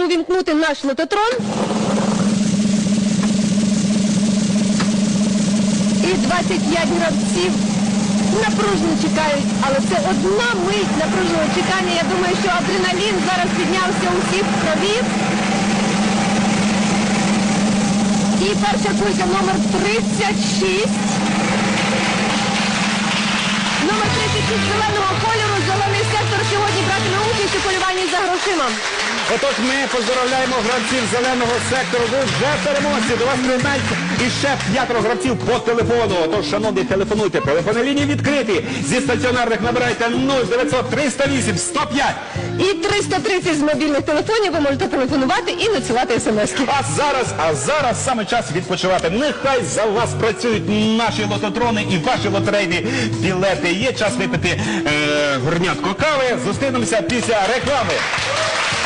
прошу увімкнути наш лототрон. І 25 гравців напружено чекають, але це одна мить напруженого чекання. Я думаю, що адреналін зараз піднявся у всіх крові. І перша кулька номер 36. Номер 36 зеленого кольору. Полюванні. Отож, ми поздоровляємо гравців зеленого сектору. Ви вже переможці. До вас приєднається і ще п'ятеро гравців по телефону. Отож, шановні, телефонуйте. Телефонні лінії відкриті. Зі стаціонарних набирайте 0900 308 105. І 330 з мобільних телефонів ви можете телефонувати і надсилати смски. А зараз, а зараз саме час відпочивати. Нехай за вас працюють наші лототрони і ваші лотерейні білети. Є час випити е, горнятко кави. Зустрінемося після реклами. Thank you.